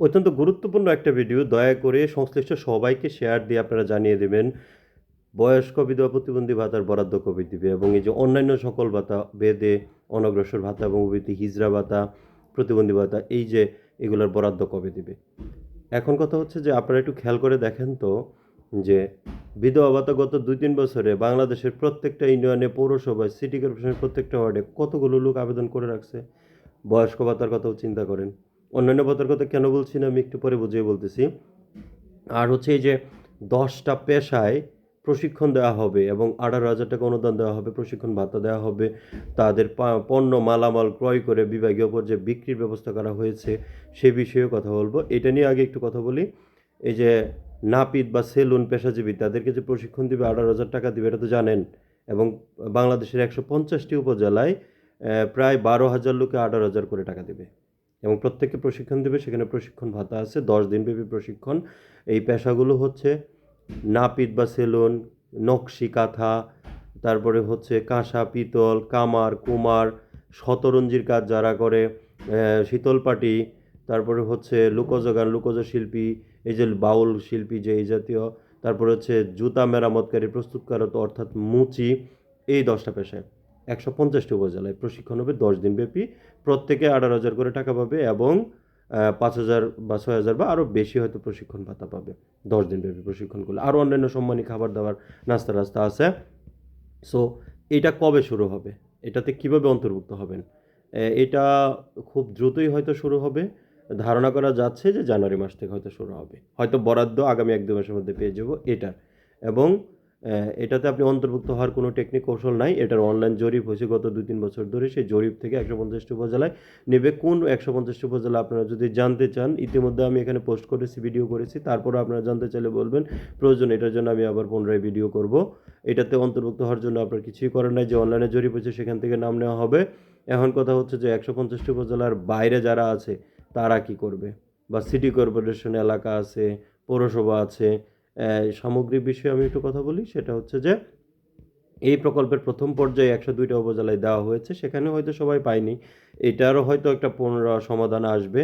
অত্যন্ত গুরুত্বপূর্ণ একটা ভিডিও দয়া করে সংশ্লিষ্ট সবাইকে শেয়ার দিয়ে আপনারা জানিয়ে দেবেন, বয়স্ক বিধবা প্রতিবন্ধী ভাতার বরাদ্দ কবে দিবে এবং এই যে অন্যান্য সকল ভাতা, বেদে, অনগ্রসর ভাতা এবং উবিতি হিজড়া ভাতা, প্রতিবন্ধী ভাতা, এই যে এগুলোর বরাদ্দ কবে দিবে? এখন কথা হচ্ছে যে আপনারা একটু খেয়াল করে দেখেন তো যে বিধবা ভাতা গত দুই তিন বছরে বাংলাদেশের প্রত্যেকটা ইউনিয়নে, পৌরসভায় সিটি কর্পোরেশনের প্রত্যেকটা ওয়ার্ডে কতগুলো লোক আবেদন করে রাখছে? বয়স্ক ভাতার কথাও চিন্তা করেন। অন্যান্য ভাতার কথা কেন বলছি না? আমি একটু পরে বুঝিয়ে বলতেছি। আর হচ্ছে এই যে দশটা পেশায় প্রশিক্ষণ দেওয়া হবে এবং আঠারো হাজার টাকা অনুদান দেওয়া হবে, প্রশিক্ষণ ভাতা দেওয়া হবে, তাদের পণ্য মালামাল ক্রয় করে বিভাগীয় পর্যায়ে বিক্রির ব্যবস্থা করা হয়েছে, সে বিষয়েও কথা বলব। এটা নিয়ে আগে একটু কথা বলি। এই যে নাপিত বা সেলুন পেশাজীবী, তাদেরকে যে প্রশিক্ষণ দিবে, আঠারো হাজার টাকা দিবে, এটা তো জানেন। এবং বাংলাদেশের একশো পঞ্চাশটি উপজেলায় প্রায় বারো হাজার লোকে আঠারো হাজার করে টাকা দেবে। এবং প্রত্যেককে প্রশিক্ষণ দেবে, সেখানে প্রশিক্ষণ ভাতা আছে, দশ দিনব্যাপী প্রশিক্ষণ। এই পেশাগুলো হচ্ছে নাপিত বা সেলুন, নকশি কাঁথা, তারপরে হচ্ছে কাঁসা, পিতল, কামার, কুমার, শতরঞ্জির কাজ যারা করে শীতলপাটি, তারপরে হচ্ছে লুকোজগান লুকোজ শিল্পী এই যে বাউল শিল্পী যে এই জাতীয়, তারপরে হচ্ছে জুতা মেরামতকারী, প্রস্তুতকারক অর্থাৎ মুচি, এই দশটা পেশায়। একশো পঞ্চাশটি উপজেলায় প্রশিক্ষণ হবে, দশ দিনব্যাপী প্রত্যেকে আঠারো হাজার করে টাকা পাবে এবং পাঁচ হাজার বা ছয় হাজার বা আরও বেশি হয়তো প্রশিক্ষণ ভাতা পাবে। দশ দিনব্যাপী প্রশিক্ষণ করলে। আরও অন্যান্য সম্মানী খাবার দাবার, নাস্তা রাস্তা আছে। সো এটা কবে শুরু হবে? এটাতে কীভাবে অন্তর্ভুক্ত হবেন? এটা খুব দ্রুতই হয়তো শুরু হবে। ধারণা করা যাচ্ছে যে জানুয়ারি মাস থেকে হয়তো শুরু হবে। হয়তো বরাদ্দ আগামী এক দু মাসের মধ্যে পেয়ে যাব এটার। এবং এটাতে আপনি অন্তর্ভুক্ত হওয়ার কোনো টেকনিক কৌশল নাই। এটার অনলাইন জরিপ হয়েছে গত দুই তিন বছর ধরে। সেই জরিপ থেকে একশো পঞ্চাশটি উপজেলায় নেবে। কোন একশো পঞ্চাশটি উপজেলা আপনারা যদি জানতে চান, ইতিমধ্যে আমি এখানে পোস্ট করেছি ভিডিও করেছি। তারপরে আপনারা জানতে চাইলে বলবেন, প্রয়োজন, এটার জন্য আমি আবার পুনরায় ভিডিও করব। এটাতে অন্তর্ভুক্ত হওয়ার জন্য আপনার কিছুই করার নাই। যে অনলাইনে জরিপ হয়েছে, সেখান থেকে নাম নেওয়া হবে। এখন কথা হচ্ছে যে, একশো পঞ্চাশটি উপজেলার বাইরে যারা আছে, তারা কি করবে? বা সিটি কর্পোরেশন এলাকা আছে, পৌরসভা আছে সামগ্রিক বিষয়ে আমি একটু কথা বলি, সেটা হচ্ছে যে এই প্রকল্পের প্রথম পর্যায়ে একশো দুইটা উপজেলায় দেওয়া হয়েছে, সেখানে হয়তো সবাই পায়নি। এটারও হয়তো একটা পুনরা সমাধান আসবে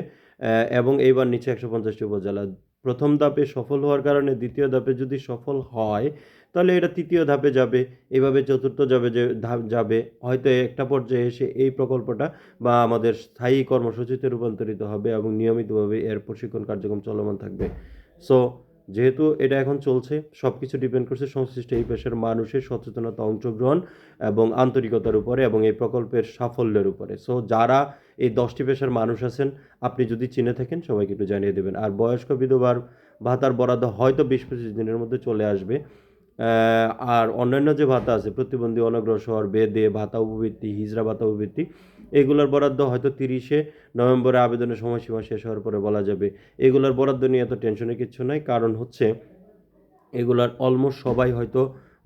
এবং এইবার নিচে একশো পঞ্চাশটি উপজেলা। প্রথম ধাপে সফল হওয়ার কারণে দ্বিতীয় ধাপে যদি সফল হয়, তাহলে এটা তৃতীয় ধাপে যাবে এইভাবে চতুর্থ যাবে যে ধাপ যাবে, হয়তো একটা পর্যায়ে এসে এই প্রকল্পটা বা আমাদের স্থায়ী কর্মসূচিতে রূপান্তরিত হবে এবং নিয়মিতভাবে এর প্রশিক্ষণ কার্যক্রম চলমান থাকবে। সো যেহেতু এটা এখন চলছে সব কিছু ডিপেন্ড করছে সংশ্লিষ্ট এই পেশার মানুষের সচেতনতা অংশগ্রহণ এবং আন্তরিকতার উপরে এবং এই প্রকল্পের সাফল্যের উপরে। সো যারা এই দশটি পেশার মানুষ আছেন, আপনি যদি চিনে থাকেন, সবাইকে একটু জানিয়ে দেবেন। আর বয়স্ক বিধবার ভাতার বরাদ্দ হয়তো বিশ পঁচিশ দিনের মধ্যে চলে আসবে। আর অন্যান্য যে ভাতা আছে, প্রতিবন্ধী, অনগ্রসর, বেদে, ভাতা উপবৃত্তি, হিজড়া ভাতা উপবৃত্তি, এগুলোর বরাদ্দ হয়তো তিরিশে নভেম্বরে আবেদনের সময়সীমা শেষ হওয়ার পরে বলা যাবে। এগুলোর বরাদ্দ নিয়ে এত টেনশনের কিছু নাই, কারণ হচ্ছে এগুলার অলমোস্ট সবাই হয়তো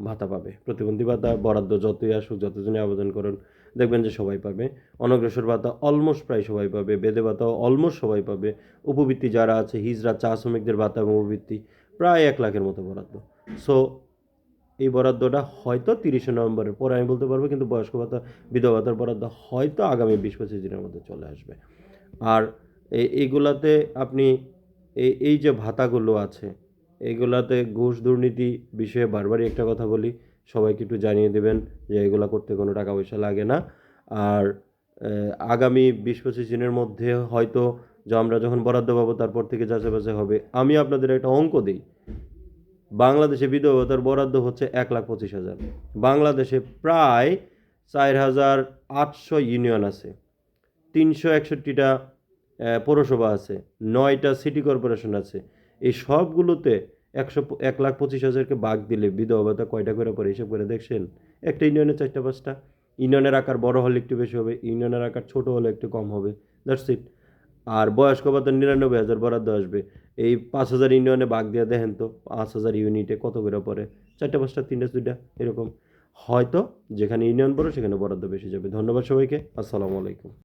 ভাতা পাবে। প্রতিবন্ধী ভাতা, বরাদ্দ যতই আসুক, যতজনই আবেদন করুন, দেখবেন যে সবাই পাবে। অনগ্রসর ভাতা অলমোস্ট প্রায় সবাই পাবে, বেদে ভাতাও অলমোস্ট সবাই পাবে। উপবৃত্তি যারা আছে, হিজড়া, চা শ্রমিকদের ভাতা এবং উপবৃত্তি প্রায় এক লাখের মতো বরাদ্দ। সো এই বরাদ্দটা হয়তো তিরিশে নভেম্বরের পরে, আমি বলতে পারব কিন্তু বয়স্ক ভাতা বিধবা ভাতার বরাদ্দ হয়তো আগামী বিশ পঁচিশ দিনের মধ্যে চলে আসবে। আর এই এইগুলাতে আপনি এই এই যে ভাতাগুলো আছে এইগুলাতে ঘুষ দুর্নীতি বিষয়ে বারবারই একটা কথা বলি, সবাইকে একটু জানিয়ে দেবেন যে এগুলা করতে কোনো টাকা পয়সা লাগে না। আর আগামী বিশ পঁচিশ দিনের মধ্যে হয়তো যে আমরা যখন বরাদ্দ পাবো তারপর থেকে যাচাই বাছাই হবে। আমি আপনাদের একটা অঙ্ক দিই। বাংলাদেশে বিধবা ভাতার বরাদ্দ হচ্ছে এক লাখ পঁচিশ হাজার। বাংলাদেশে প্রায় চার হাজার আটশো ইউনিয়ন আছে। তিনশো একষট্টিটা পৌরসভা আছে। নয়টা সিটি কর্পোরেশন আছে। এই সবগুলোতে একশো এক লাখ পঁচিশ হাজারকে বাঘ দিলে বিধবা ভাতা কয়টা করে পরে হিসাব করে দেখছেন? একটা ইউনিয়নে চারটা, পাঁচটা। ইউনিয়নের আকার বড় হলে একটু বেশি হবে, ইউনিয়নের আকার ছোট হলে একটু কম হবে। দ্যাটস ইট আর বয়স্ক ভাতা নিরানব্বই হাজার বরাদ্দ আসবে। এই পাঁচ হাজার ইউনিয়নে বাঘ দিয়ে দেখেন তো, পাঁচ হাজার ইউনিটে কত করে পড়ে? চারটে, পাঁচটা, তিনটা, দুইটা, এরকম। হয়তো যেখানে ইউনিয়ন পড়ো সেখানে বরাদ্দ বেশি যাবে। ধন্যবাদ সবাইকে। আসসালামু আলাইকুম।